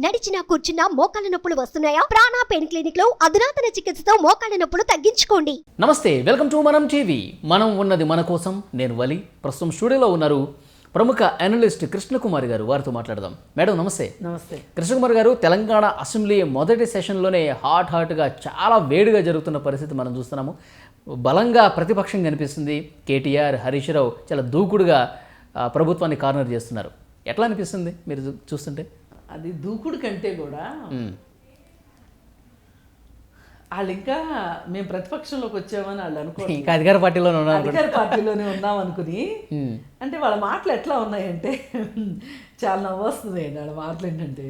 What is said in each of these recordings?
నడిచినా కూర్చున్నా మోకాళ్ళ నొప్పులు వస్తున్నాయా? ప్రాణా పెయిన్ క్లినిక్లో అధునాతన చికిత్సతో మోకాళ్ళ నొప్పులు తగ్గించుకోండి. నమస్తే వెల్కమ్ టు మనం టీవీ. మనం ఉన్నది మన కోసం నేను వలి. ప్రస్తుతం స్టూడియోలో ఉన్నారు ప్రముఖ అనలిస్ట్ కృష్ణకుమారి గారు. వారితో మాట్లాడదాం. మేడం నమస్తే. నమస్తే. కృష్ణకుమార్ గారు తెలంగాణ అసెంబ్లీ మొదటి సెషన్లోనే హాట్ హాట్గా చాలా వేడిగా జరుగుతున్న పరిస్థితి మనం చూస్తున్నాము. బలంగా ప్రతిపక్షం కనిపిస్తుంది. కేటీఆర్ హరీష్ రావు చాలా దూకుడుగా ప్రభుత్వాన్ని కార్నర్ చేస్తున్నారు. ఎట్లా అనిపిస్తుంది మీరు చూస్తుంటే? అది దూకుడు కంటే కూడా. వాళ్ళు ఇంకా మేము ప్రతిపక్షంలోకి వచ్చామని వాళ్ళు అనుకో ఇంకా అధికార పార్టీలోనే ఉన్నారు అధికార పార్టీలోనే ఉన్నాం అనుకుని. అంటే వాళ్ళ మాటలు ఎట్లా ఉన్నాయంటే చాలా నవ్వు వస్తుంది అండి వాళ్ళ మాటలు ఏంటంటే.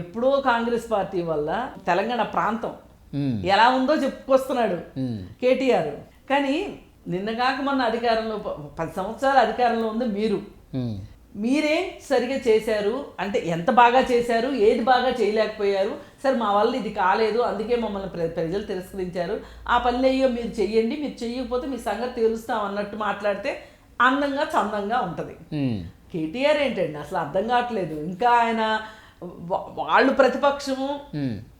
ఎప్పుడో కాంగ్రెస్ పార్టీ వల్ల తెలంగాణ ప్రాంతం. ఎలా ఉందో చెప్పుకొస్తున్నాడు. కేటీఆర్ కానీ నిన్నగాక మొన్న అధికారంలో పది సంవత్సరాల అధికారంలో ఉంది మీరు. మీరేం సరిగా చేశారు? అంటే ఎంత బాగా చేశారు? ఏది బాగా చేయలేకపోయారు? సరే మా వల్ల ఇది కాలేదు. అందుకే మమ్మల్ని ప్ర- ప్రజలు తిరస్కరించారు. ఆ పనులు అయ్యో మీరు చెయ్యండి మీరు చెయ్యకపోతే మీ సంగతి తెలుస్తాం అన్నట్టు మాట్లాడితే అందంగా చందంగా ఉంటుంది. కేటీఆర్ ఏంటండి? అసలు అర్థం కావట్లేదు. ఇంకా ఆయన వాళ్ళు ప్రతిపక్షము.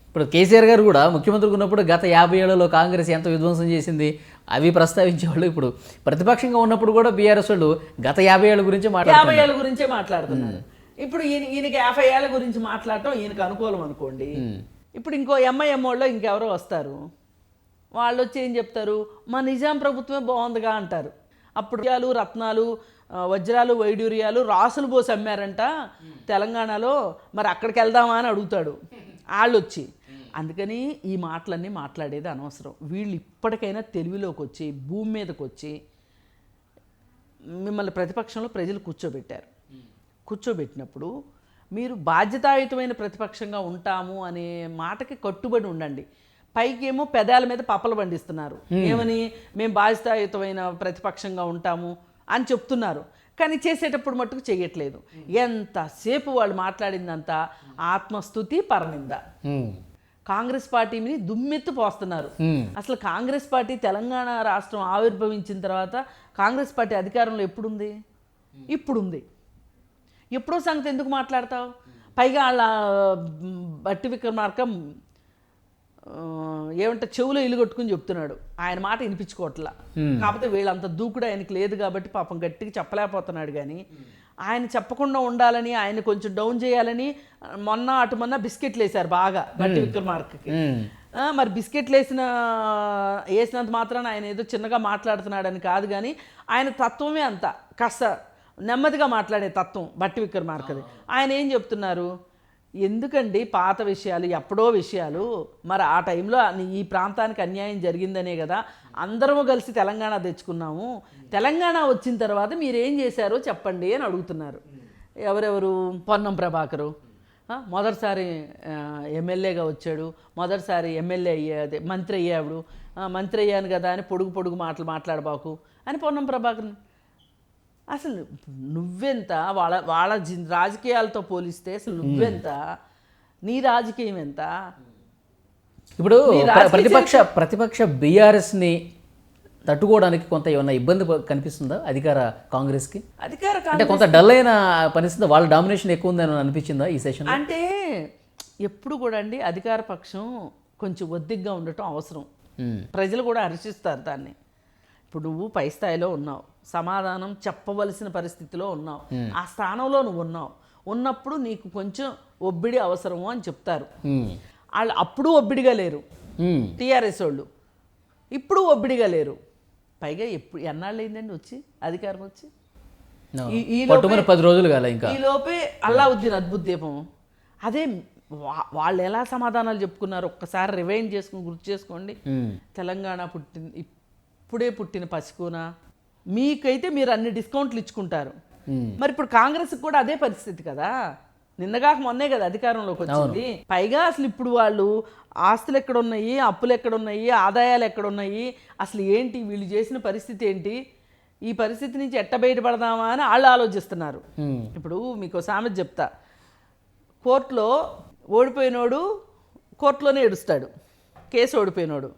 ఇప్పుడు కేసీఆర్ గారు కూడా ముఖ్యమంత్రిగా ఉన్నప్పుడు గత యాభై ఏళ్ళలో కాంగ్రెస్ ఎంత విధ్వంసం చేసింది? అవి ప్రస్తావించేవాళ్ళు ఇప్పుడు. ప్రతిపక్షంగా ఉన్నప్పుడు కూడా బీఆర్ఎస్ వాళ్ళు గత యాభై ఏళ్ళ గురించి యాభై ఏళ్ళ గురించే మాట్లాడుతున్నారు. ఇప్పుడు ఈయన ఈయనకి యాభై ఏళ్ళ గురించి మాట్లాడటం ఈయనకు అనుకూలం అనుకోండి. ఇప్పుడు ఇంకో ఎంఐఎం వాళ్ళు ఇంకెవరో వస్తారు. వాళ్ళు వచ్చి ఏం చెప్తారు? మా నిజాం ప్రభుత్వమే బాగుందిగా అంటారు. అప్పుడు రత్నాలు వజ్రాలు వైడూర్యాలు రాసులు పోసి అమ్మారంట తెలంగాణలో. మరి అక్కడికి వెళ్దామా అని అడుగుతాడు. వాళ్ళు వచ్చి అందుకని ఈ మాటలన్నీ మాట్లాడేది అనవసరం. వీళ్ళు ఇప్పటికైనా తెలివిలోకి వచ్చి భూమి మీదకి వచ్చి మిమ్మల్ని ప్రతిపక్షంలో ప్రజలు కూర్చోబెట్టారు. కూర్చోబెట్టినప్పుడు మీరు బాధ్యతాయుతమైన ప్రతిపక్షంగా ఉంటాము అనే మాటకి కట్టుబడి ఉండండి. పైకేమో పెదాల మీద పప్పలు పండిస్తున్నారు. ఏమని? మేము బాధ్యతాయుతమైన ప్రతిపక్షంగా ఉంటాము అని చెప్తున్నారు. కానీ చేసేటప్పుడు మట్టుకు చేయట్లేదు ఎంతసేపు వాళ్ళు మాట్లాడిందంతా ఆత్మస్థుతి పరనింద. కాంగ్రెస్ పార్టీని దుమ్మెత్తు పోస్తున్నారు. అసలు కాంగ్రెస్ పార్టీ తెలంగాణ రాష్ట్రం ఆవిర్భవించిన తర్వాత కాంగ్రెస్ పార్టీ అధికారంలో ఎప్పుడుంది? ఇప్పుడుంది. ఎప్పుడో సంగతి ఎందుకు మాట్లాడతావు? పైగా వాళ్ళ మ్, బట్టి విక్రమార్క ఏమంటే చెవులో ఇల్లు కొట్టుకుని చెప్తున్నాడు. ఆయన మాట వినిపించుకోవట్లా. కాకపోతే వీళ్ళంత దూకుడు ఆయనకి లేదు కాబట్టి పాపం గట్టిగా చెప్పలేకపోతున్నాడు కానీ ఆయన చెప్పకుండా ఉండాలని ఆయన కొంచెం డౌన్ చేయాలని మొన్న అటు మొన్న బిస్కెట్లు వేశారు బాగా బట్టి విక్రమార్కకి. మరి బిస్కెట్లు వేసిన వేసినంత మాత్రాన ఆయన ఏదో చిన్నగా మాట్లాడుతున్నాడని కాదు కానీ ఆయన తత్వమే అంత. కాస్త నెమ్మదిగా మాట్లాడే తత్వం బట్టి విక్రమార్కది. ఆయన ఏం చెప్తున్నారు? ఎందుకండి పాత విషయాలు ఎప్పుడో విషయాలు? మరి ఆ టైంలో ఈ ప్రాంతానికి అన్యాయం జరిగిందనే కదా అందరము కలిసి తెలంగాణ తెచ్చుకున్నాము. తెలంగాణ వచ్చిన తర్వాత మీరు ఏం చేశారో చెప్పండి అని అడుగుతున్నారు. ఎవరెవరు? పొన్నం ప్రభాకరు. మొదటిసారి ఎమ్మెల్యేగా వచ్చాడు. మొదటిసారి ఎమ్మెల్యే అయ్యే అదే మంత్రి అయ్యాడు మంత్రి అయ్యాను కదా అని పొడుగు పొడుగు మాటలు మాట్లాడబాకు అని పొన్నం ప్రభాకర్ అసలు నువ్వెంత వాళ్ళ వాళ్ళ రాజకీయాలతో పోలిస్తే అసలు నువ్వెంత? నీ రాజకీయం ఎంత? ఇప్పుడు ప్రతిపక్ష ప్రతిపక్ష బీఆర్ఎస్ని తట్టుకోవడానికి కొంత ఏమన్నా ఇబ్బంది కనిపిస్తుందా అధికార కాంగ్రెస్కి? అధికార అంటే కొంత డల్ అయిన పరిస్థితి వాళ్ళ డామినేషన్ ఎక్కువ ఉందని అనిపించిందా ఈ సెషన్ అంటే ఎప్పుడు కూడా అండి అధికార పక్షం కొంచెం ఒద్దిగ్గా ఉండటం అవసరం. ప్రజలు కూడా హర్షిస్తారు దాన్ని. ఇప్పుడు నువ్వు పై స్థాయిలో ఉన్నావు. సమాధానం చెప్పవలసిన పరిస్థితిలో ఉన్నావు. ఆ స్థానంలో నువ్వు ఉన్నావు. ఉన్నప్పుడు నీకు కొంచెం ఒబ్బిడి అవసరము అని చెప్తారు. వాళ్ళు అప్పుడు ఒబ్బిడిగా లేరు. టీఆర్ఎస్ వాళ్ళు ఇప్పుడు ఒబ్బిడిగా లేరు. పైగా ఎప్పుడు ఎన్నాళ్ళు అయిందండి వచ్చి? అధికారం వచ్చి? పది రోజులు కాలే ఇంకా. ఈ లోపే అల్లావుద్దీన్ అద్భుత దీపం. అదే వా- వాళ్ళు ఎలా సమాధానాలు చెప్పుకున్నారు? ఒక్కసారి రివైండ్ చేసుకుని గుర్తు చేసుకోండి. తెలంగాణ పుట్టింది ఇప్పుడే పుట్టిన పసికూన మీకైతే మీరు అన్ని డిస్కౌంట్లు ఇచ్చుకుంటారు. మరి ఇప్పుడు కాంగ్రెస్ కూడా అదే పరిస్థితి కదా? నిన్నగాక మొన్నే కదా అధికారంలోకి వచ్చింది. పైగా అసలు ఇప్పుడు వాళ్ళు ఆస్తులు ఎక్కడ ఉన్నాయి అప్పులు ఎక్కడ ఉన్నాయి ఆదాయాలు ఎక్కడ ఉన్నాయి అసలు ఏంటి వీళ్ళు చేసిన పరిస్థితి ఏంటి? ఈ పరిస్థితి నుంచి ఎట్ట బయటపడదామా అని వాళ్ళు ఆలోచిస్తున్నారు. ఇప్పుడు మీకు సామెత చెప్తా. కోర్టులో ఓడిపోయినోడు కోర్టులోనే ఏడుస్తాడు. కేసు ఓడిపోయినోడు.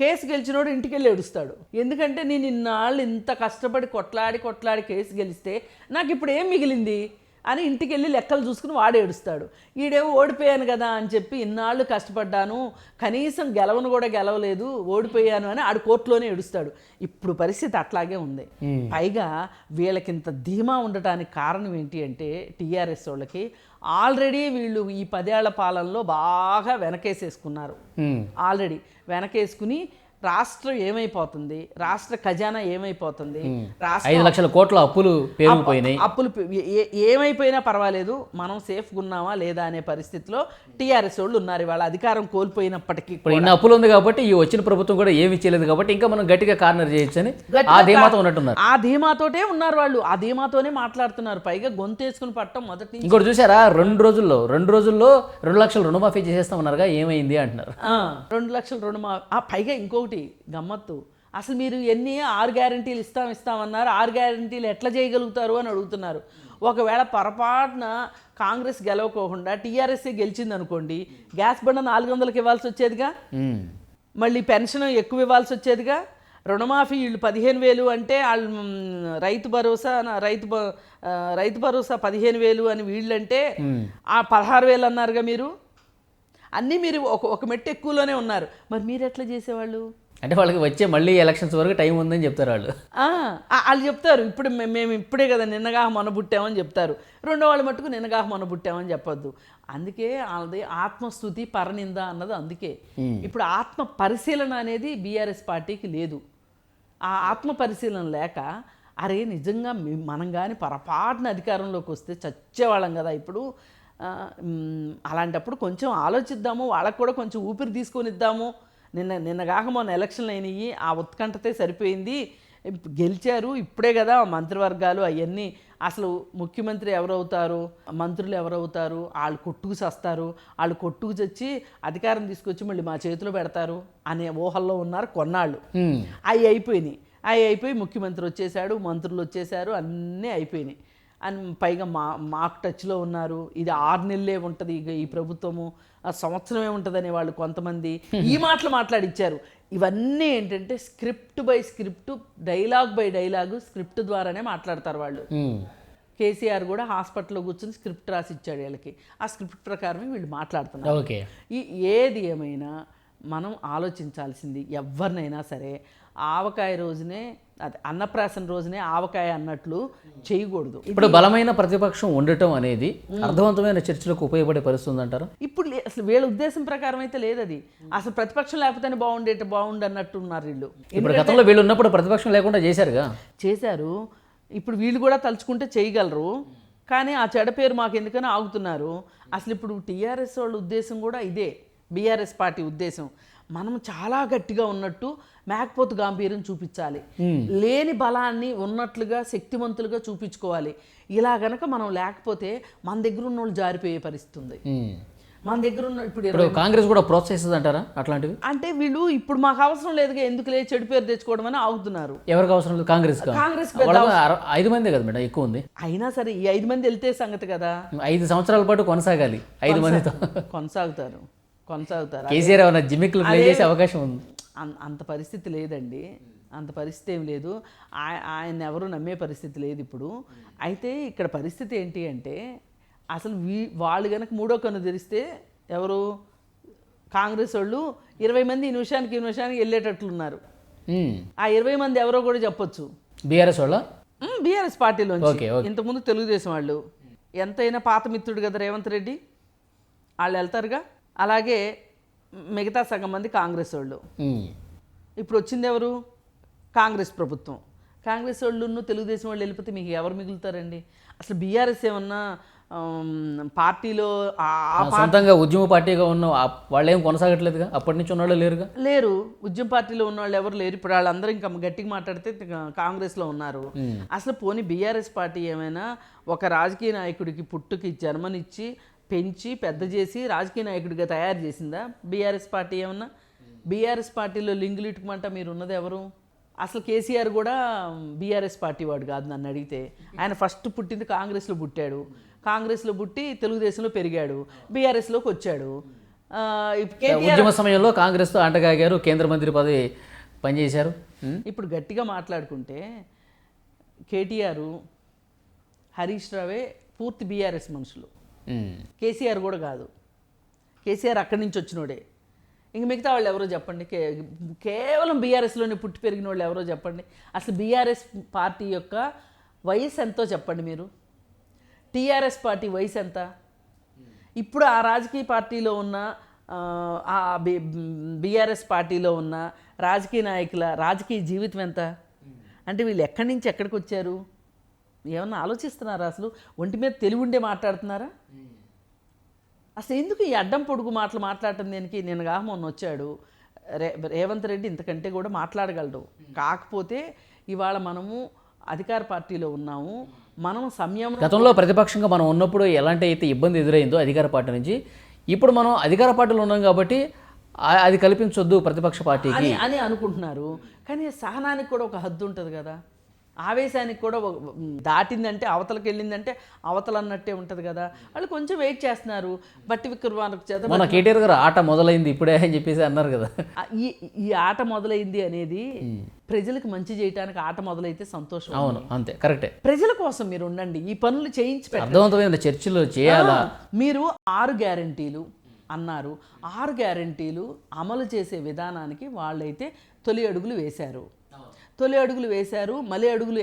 కేసు గెలిచినోడు ఇంటికి వెళ్ళి ఏడుస్తాడు. ఎందుకంటే నేను ఇన్నాళ్ళు ఇంత కష్టపడి కొట్లాడి కొట్లాడి కేసు గెలిస్తే నాకు ఇప్పుడు ఏం మిగిలింది? అని ఇంటికి వెళ్ళి లెక్కలు చూసుకుని వాడు ఏడుస్తాడు. ఈడేమో ఓడిపోయాను కదా అని చెప్పి ఇన్నాళ్ళు కష్టపడ్డాను కనీసం గెలవను కూడా గెలవలేదు ఓడిపోయాను అని ఆడు కోర్టులోనే ఏడుస్తాడు. ఇప్పుడు పరిస్థితి అట్లాగే ఉంది. పైగా వీళ్ళకింత ధీమా ఉండటానికి కారణం ఏంటి అంటే టీఆర్ఎస్ వాళ్ళకి ఆల్రెడీ వీళ్ళు ఈ పదేళ్ళ పాలనలో బాగా వెనకేసేసుకున్నారు. ఆల్రెడీ వెనకేసుకుని రాష్ట్రం ఏమైపోతుంది? రాష్ట్ర ఖజానా ఏమైపోతుంది? ఐదు లక్షల కోట్ల అప్పులు పేరుకుపోయినాయి అప్పులు ఏమైపోయినా పర్వాలేదు. మనం సేఫ్గా ఉన్నామా లేదా అనే పరిస్థితిలో టీఆర్ఎస్ వాళ్ళు ఉన్నారు. ఇవాళ అధికారం కోల్పోయినప్పటికీ ఇప్పుడు ఇన్ని అప్పులు ఉంది కాబట్టి ఈ వచ్చిన ప్రభుత్వం కూడా ఏమి ఇచ్చేయలేదు కాబట్టి ఇంకా మనం గట్టిగా కార్నర్ చేయొచ్చు అని ఆ ధీమాతో ఉన్నట్టున్నారు. ఆ ధీమాతోటే ఉన్నారు వాళ్ళు. ఆ ధీమాతోనే మాట్లాడుతున్నారు. పైగా గొంతేసుకుని పట్టడం మొదటి ఇంకోటి చూసారా రెండు రోజుల్లో రెండు రోజుల్లో రెండు లక్షలు రుణమాఫీ చేసేస్తామన్నారుగా ఏమైంది అంటున్నారు. రెండు లక్షలు రుణమా ఆ పైగా ఇంకొకటి గమ్మత్తు. అసలు మీరు ఎన్ని ఆరు గ్యారంటీలు ఇస్తాం ఇస్తామన్నారు ఆరు గ్యారంటీలు ఎట్లా చేయగలుగుతారు అని అడుగుతున్నారు. ఒకవేళ పొరపాటున కాంగ్రెస్ గెలవకోకుండా టీఆర్ఎస్ఏ గెలిచింది అనుకోండి గ్యాస్ బండ నాలుగు వందలకి ఇవ్వాల్సి వచ్చేదిగా. మళ్ళీ పెన్షన్ ఎక్కువ ఇవ్వాల్సి వచ్చేదిగా? రుణమాఫీ వీళ్ళు పదిహేను వేలు అంటే వాళ్ళు రైతు భరోసా రైతు రైతు భరోసా పదిహేను వేలు అని వీళ్ళంటే ఆ పదహారు వేలు అన్నారుగా మీరు? అన్నీ మీరు ఒక ఒక మెట్టు ఎక్కువలోనే ఉన్నారు. మరి మీరు ఎట్లా చేసేవాళ్ళు? అంటే వాళ్ళకి వచ్చే మళ్ళీ ఎలక్షన్స్ వరకు టైం ఉందని చెప్తారు వాళ్ళు. వాళ్ళు చెప్తారు ఇప్పుడు మేము ఇప్పుడే కదా నిన్నగా మొన పుట్టామని చెప్తారు. రెండో వాళ్ళు మటుకు నిన్నగా మొన పుట్టామని చెప్పొద్దు. అందుకే వాళ్ళది ఆత్మస్థుతి పరనింద అన్నది అందుకే. ఇప్పుడు ఆత్మ పరిశీలన అనేది బీఆర్ఎస్ పార్టీకి లేదు. ఆ ఆత్మ పరిశీలన లేక అరే నిజంగా మనం కానీ పొరపాటున అధికారంలోకి వస్తే చచ్చేవాళ్ళం కదా ఇప్పుడు. అలాంటప్పుడు కొంచెం ఆలోచిద్దాము వాళ్ళకు కూడా కొంచెం ఊపిరి తీసుకొని ఇద్దాము నిన్న నిన్న కాక మొన్న ఎలక్షన్లు అయినాయి ఆ ఉత్కంఠతే సరిపోయింది. గెలిచారు ఇప్పుడే కదా మంత్రివర్గాలు అవన్నీ. అసలు ముఖ్యమంత్రి ఎవరవుతారు? మంత్రులు ఎవరవుతారు? వాళ్ళు కొట్టుకు చస్తారు. వాళ్ళు కొట్టుకు చచ్చి అధికారం తీసుకొచ్చి మళ్ళీ మా చేతిలో పెడతారు అనే ఊహల్లో ఉన్నారు కొన్నాళ్ళు. అవి అయిపోయినాయి. అవి అయిపోయి ముఖ్యమంత్రి వచ్చేసాడు మంత్రులు వచ్చేసారు అన్నీ అయిపోయినాయి. అని పైగా మా మాకు టచ్లో ఉన్నారు. ఇది ఆరు నెలలే ఉంటుంది ఇక ఈ ప్రభుత్వము. ఆ సంవత్సరమే ఉంటుందని వాళ్ళు కొంతమంది ఈ మాటలు మాట్లాడిచ్చారు. ఇవన్నీ ఏంటంటే script by script dialogue by dialogue script ద్వారానే మాట్లాడతారు వాళ్ళు. కేసీఆర్ కూడా హాస్పిటల్లో కూర్చొని స్క్రిప్ట్ రాసి ఇచ్చాడు వీళ్ళకి. ఆ స్క్రిప్ట్ ప్రకారమే వీళ్ళు మాట్లాడుతున్నారు. ఓకే. ఈ ఏది ఏమైనా మనం ఆలోచించాల్సింది ఎవరినైనా సరే. ఆవకాయ రోజునే అదే అన్నప్రాసన రోజునే ఆవకాయ అన్నట్లు చేయకూడదు. ఇప్పుడు బలమైన ప్రతిపక్షం ఉండటం అనేది అర్థవంతమైన చర్చలకు ఉపయోగపడే పరిస్థితి ఉందంటారు? ఇప్పుడు అసలు వీళ్ళ ఉద్దేశం ప్రకారం అయితే లేదు అది అసలు ప్రతిపక్షం లేకపోతేనే బాగుండేట బాగుండు అన్నట్టు ఉన్నారు వీళ్ళు. ఇప్పుడు గతంలో వీళ్ళు ఉన్నప్పుడు ప్రతిపక్షం లేకుండా చేశారుగా? చేశారు. ఇప్పుడు వీళ్ళు కూడా తలుచుకుంటే చేయగలరు. కానీ ఆ చెడ పేరు మాకు ఎందుకని ఆగుతున్నారు. అసలు ఇప్పుడు టీఆర్ఎస్ వాళ్ళ ఉద్దేశం కూడా ఇదే. బీఆర్ఎస్ పార్టీ ఉద్దేశం. మనం చాలా గట్టిగా ఉన్నట్టు మేకపోతు గాంభీర్యం చూపించాలి. లేని బలాన్ని ఉన్నట్లుగా శక్తివంతులుగా చూపించుకోవాలి. ఇలా గనక మనం లేకపోతే మన దగ్గర ఉన్న వాళ్ళు జారిపోయే పరిస్థితి ఉంది. ఉమ్. మన దగ్గర ఉన్న ఇప్పుడు కాంగ్రెస్ కూడా ప్రోత్సహిస్తుంది అంటారా అట్లాంటివి? అంటే వీళ్ళు ఇప్పుడు మాకు అవసరం లేదుగా ఎందుకులే చెడు పేరు తెచ్చుకోవడం అని ఆగుతున్నారు. ఎవరికి అవసరం లేదు? కాంగ్రెస్ కాంగ్రెస్ ఐదు మందే కదా మేడం ఎక్కువ ఉంది. అయినా సరే ఈ ఐదు మంది వెళ్తే సంగతి కదా. ఐదు సంవత్సరాల పాటు కొనసాగాలి ఐదు మందితో. కొనసాగుతారు. కొనసాగుతారు. కేసీఆర్ ఏమైనా జిమ్మిక్లు ప్లే చేసే అవకాశం ఉంది? అంత పరిస్థితి లేదండి. అంత పరిస్థితి ఏం లేదు. ఆయ- ఆయన ఎవరు నమ్మే పరిస్థితి లేదు ఇప్పుడు. అయితే ఇక్కడ పరిస్థితి ఏంటి అంటే అసలు వీ వాళ్ళు కనుక మూడో కన్ను తెరిస్తే ఎవరు? కాంగ్రెస్ వాళ్ళు ఇరవై మంది ఈ నిమిషానికి ఈ నిమిషానికి వెళ్ళేటట్లున్నారు ఆ ఇరవై మంది ఎవరో కూడా చెప్పొచ్చు. బీఆర్ఎస్ వాళ్ళ? బీఆర్ఎస్ పార్టీలోంచి. ఓకే. ఇంతకుముందు తెలుగుదేశం వాళ్ళు. ఎంతైనా పాత మిత్రుడు కదా రేవంత్ రెడ్డి? వాళ్ళు వెళ్తారుగా? అలాగే మిగతా సగం మంది కాంగ్రెస్ వాళ్ళు. ఇప్పుడు వచ్చింది ఎవరు? కాంగ్రెస్ ప్రభుత్వం. కాంగ్రెస్ వాళ్ళు తెలుగుదేశం వాళ్ళు వెళ్ళిపోతే మీకు ఎవరు మిగులుతారండి? అసలు బీఆర్ఎస్ ఏమన్నా పార్టీలో సొంతంగా ఉద్యమ పార్టీగా ఉన్న వాళ్ళేం కొనసాగట్లేదుగా? అప్పటి నుంచి ఉన్నవాళ్ళు లేరుగా? లేరు. ఉద్యమ పార్టీలో ఉన్న వాళ్ళు ఎవరు లేరు. ఇప్పుడు వాళ్ళందరూ ఇంకా గట్టిగా మాట్లాడితే కాంగ్రెస్లో ఉన్నారు. అసలు పోనీ బీఆర్ఎస్ పార్టీ ఏమైనా ఒక రాజకీయ నాయకుడికి పుట్టుకి జన్మనిచ్చి పెంచి పెద్ద చేసి రాజకీయ నాయకుడిగా తయారు చేసిందా? బీఆర్ఎస్ పార్టీ ఏమన్నా? బీఆర్ఎస్ పార్టీలో లింగులు ఇటుమంట మీరు ఉన్నది ఎవరు? అసలు కేసీఆర్ కూడా బీఆర్ఎస్ పార్టీ వాడు కాదు నన్ను అడిగితే. ఆయన ఫస్ట్ పుట్టింది కాంగ్రెస్లో పుట్టాడు. కాంగ్రెస్లో పుట్టి తెలుగుదేశంలో పెరిగాడు. బీఆర్ఎస్లోకి వచ్చాడు. ఉద్యమ సమయంలో కాంగ్రెస్తో అంటగాగారు కేంద్ర మంత్రి పదవి పనిచేశారు. ఇప్పుడు గట్టిగా మాట్లాడుకుంటే కేటీఆర్ హరీష్ రావే పూర్తి బీఆర్ఎస్ మనుషులు. కేసీఆర్ కూడా కాదు. కేసీఆర్ అక్కడి నుంచి వచ్చినోడే. ఇంక మిగతా వాళ్ళు ఎవరో చెప్పండి. కే కేవలం బీఆర్ఎస్లోనే పుట్టి పెరిగిన వాళ్ళు ఎవరో చెప్పండి. అసలు బీఆర్ఎస్ పార్టీ యొక్క వయసు ఎంతో చెప్పండి మీరు. టీఆర్ఎస్ పార్టీ వయసు ఎంత? ఇప్పుడు ఆ రాజకీయ పార్టీలో ఉన్న ఆ, బీఆర్ఎస్ పార్టీలో ఉన్న రాజకీయ నాయకుల రాజకీయ జీవితం ఎంత? అంటే వీళ్ళు ఎక్కడి నుంచి ఎక్కడికి వచ్చారు? ఏమన్నా ఆలోచిస్తున్నారా అసలు? ఒంటి మీద తెలివి ఉండే మాట్లాడుతున్నారా? అసలు ఎందుకు ఈ అడ్డం పొడుగు మాటలు మాట్లాడటం దేనికి? నేను మొన్న వచ్చాడు. రే రేవంత్ రెడ్డి ఇంతకంటే కూడా మాట్లాడగలడు. కాకపోతే ఇవాళ మనము అధికార పార్టీలో ఉన్నాము. మనం సంయమనం గతంలో ప్రతిపక్షంగా మనం ఉన్నప్పుడు ఎలాంటి అయితే ఇబ్బంది ఎదురైందో అధికార పార్టీ నుంచి ఇప్పుడు మనం అధికార పార్టీలో ఉన్నాం కాబట్టి అది కల్పించొద్దు ప్రతిపక్ష పార్టీకి. అని అనుకుంటున్నారు. కానీ సహనానికి కూడా ఒక హద్దు ఉంటుంది కదా. ఆవేశానికి కూడా దాటిందంటే అవతలకి వెళ్ళిందంటే అవతల అన్నట్టే ఉంటుంది కదా. వాళ్ళు కొంచెం వెయిట్ చేస్తున్నారు. బట్టి విక్రమార్క చేత మన కేటీఆర్ గారు ఆట మొదలైంది ఇప్పుడే అని చెప్పేసి అన్నారు కదా. ఈ ఈ ఆట మొదలైంది అనేది ప్రజలకు మంచి చేయడానికి ఆట మొదలైతే సంతోషం. అవును అంతే కరెక్టే. ప్రజల కోసం మీరు ఉండండి. ఈ పనులు చేయించి అర్థవంతమైన చర్చలు చేయాలా? మీరు ఆరు గ్యారంటీలు అన్నారు. ఆరు గ్యారంటీలు అమలు చేసే విధానానికి వాళ్ళైతే తొలి అడుగులు వేశారు. తొలి అడుగులు వేశారు మళ్ళీ అడుగులు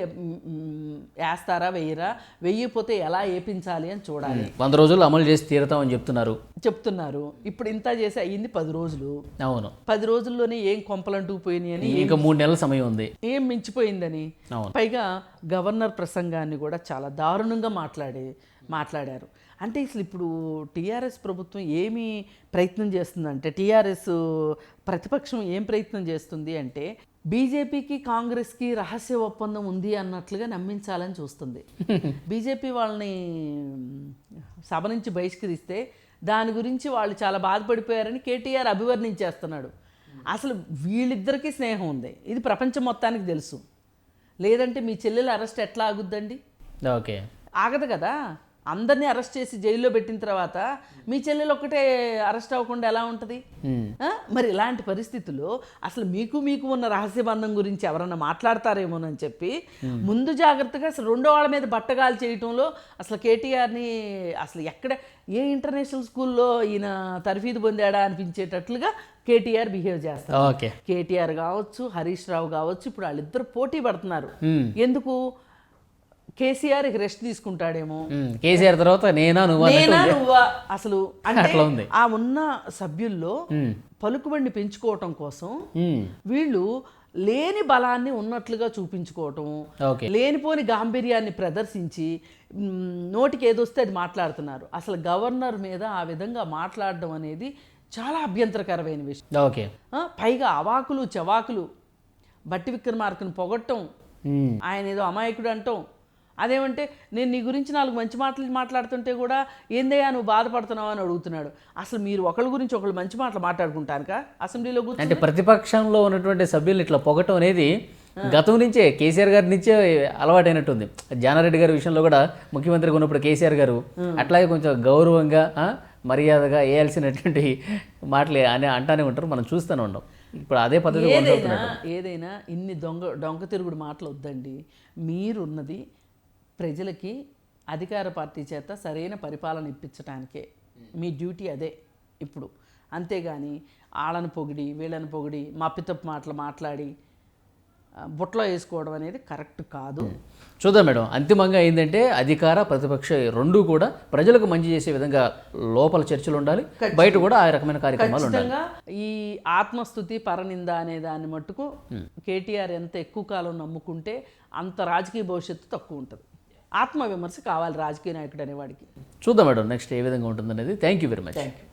వేస్తారా వెయ్యరా వెయ్యిపోతే ఎలా ఏపించాలి అని చూడాలి. వంద రోజులు అమలు చేసి తీరుతామని చెప్తున్నారు. చెప్తున్నారు. ఇప్పుడు ఇంత చేసి అయ్యింది పది రోజులు. అవును. పది రోజుల్లోనే ఏం కొంపలంటూ పోయినాయి అని ఇంకా మూడు నెలల సమయం ఉంది. ఏం మించిపోయిందని. పైగా గవర్నర్ ప్రసంగాన్ని కూడా చాలా దారుణంగా మాట్లాడి మాట్లాడారు. అంటే అసలు ఇప్పుడు టీఆర్ఎస్ ప్రభుత్వం ఏమి ప్రయత్నం చేస్తుందంటే టీఆర్ఎస్ ప్రతిపక్షం ఏం ప్రయత్నం చేస్తుంది అంటే బీజేపీకి కాంగ్రెస్కి రహస్య ఒప్పందం ఉంది అన్నట్లుగా నమ్మించాలని చూస్తుంది. బీజేపీ వాళ్ళని సభ నుంచి బహిష్కరిస్తే దాని గురించి వాళ్ళు చాలా బాధపడిపోయారని కేటీఆర్ అభివర్ణించేస్తున్నాడు. అసలు వీళ్ళిద్దరికీ స్నేహం ఉంది. ఇది ప్రపంచం మొత్తానికి తెలుసు. లేదంటే మీ చెల్లెలు అరెస్ట్ ఎట్లా ఆగుద్దండి? ఓకే. ఆగదు కదా? అందరినీ అరెస్ట్ చేసి జైల్లో పెట్టిన తర్వాత మీ చెల్లెలు ఒక్కటే అరెస్ట్ అవ్వకుండా ఎలా ఉంటుంది? మరి ఇలాంటి పరిస్థితుల్లో అసలు మీకు మీకు ఉన్న రహస్య బంధం గురించి ఎవరన్నా మాట్లాడతారేమోనని చెప్పి ముందు జాగ్రత్తగా అసలు రెండో వాళ్ళ మీద బట్టగాలు చేయటంలో అసలు కేటీఆర్ని అసలు ఎక్కడ ఏ ఇంటర్నేషనల్ స్కూల్లో ఈయన తర్ఫీదు పొందాడా అనిపించేటట్లుగా కేటీఆర్ బిహేవ్ చేస్తారు. కేటీఆర్ కావచ్చు హరీష్ రావు కావచ్చు ఇప్పుడు వాళ్ళిద్దరు పోటీ పడుతున్నారు. ఎందుకు? కేసీఆర్ రెస్ట్ తీసుకుంటాడేమో. కేసీఆర్ తర్వాత నేనా నువ్వా నేనా నువ్వా అసలు అంటే. ఆ ఉన్న సభ్యుల్లో పలుకుబడిని పెంచుకోవటం కోసం. వీళ్ళు లేని బలాన్ని ఉన్నట్లుగా చూపించుకోవటం లేనిపోని గాంభీర్యాన్ని ప్రదర్శించి నోటికి ఏదొస్తే అది మాట్లాడుతున్నారు అసలు గవర్నర్ మీద ఆ విధంగా మాట్లాడడం అనేది చాలా అభ్యంతరకరమైన విషయం ఓకే పైగా అవాకులు చవాకులు బట్టి విక్రమార్కను పొగట్టం. ఆయన ఏదో అమాయకుడు అంటాం అదేమంటే నేను నీ గురించి నాలుగు మంచి మాటలు మాట్లాడుతుంటే కూడా ఏందయ్యా నువ్వు బాధపడుతున్నావు అని అడుగుతున్నాడు. అసలు మీరు ఒకళ్ళ గురించి ఒకళ్ళు మంచి మాటలు మాట్లాడుకుంటానుక అసెంబ్లీలో అంటే ప్రతిపక్షంలో ఉన్నటువంటి సభ్యులు ఇట్లా పొగటం అనేది గతం నుంచే కేసీఆర్ గారి నుంచే అలవాటైనట్టుంది. జానారెడ్డి గారి విషయంలో కూడా ముఖ్యమంత్రిగా ఉన్నప్పుడు కేసీఆర్ గారు అట్లాగే కొంచెం గౌరవంగా మర్యాదగా వేయాల్సినటువంటి మాటలు అని అంటానే ఉంటారు. మనం చూస్తూనే ఉన్నాం ఇప్పుడు అదే పద్ధతి ఏదైనా. ఏదైనా ఇన్ని దొంగ డొంక తిరుగుడు మాటలు వద్దండి. మీరున్నది ప్రజలకి అధికార పార్టీ చేత సరైన పరిపాలన ఇప్పించడానికే మీ డ్యూటీ అదే ఇప్పుడు. అంతేగాని వాళ్ళని పొగిడి వీళ్ళని పొగిడి మప్పితప్పు మాటలు మాట్లాడి బుట్టలో వేసుకోవడం అనేది కరెక్ట్ కాదు. చూద్దాం మేడం. అంతిమంగా ఏంటంటే అధికార ప్రతిపక్ష రెండు కూడా ప్రజలకు మంచి చేసే విధంగా లోపల చర్చలు ఉండాలి. బయట కూడా ఆ రకమైన కార్యక్రమాలు ఉండాలి. ఖచ్చితంగా ఈ ఆత్మస్థుతి పరనింద అనే దాన్ని మట్టుకు కేటీఆర్ ఎంత ఎక్కువ కాలం నమ్ముకుంటే అంత రాజకీయ భవిష్యత్తు తక్కువ ఉంటుంది. ఆత్మవిమర్శ కావాలి రాజకీయ నాయకుడు అనేవాడికి. చూద్దాం మేడం నెక్స్ట్ ఏ విధంగా ఉంటుందనేది. Thank you very much thank you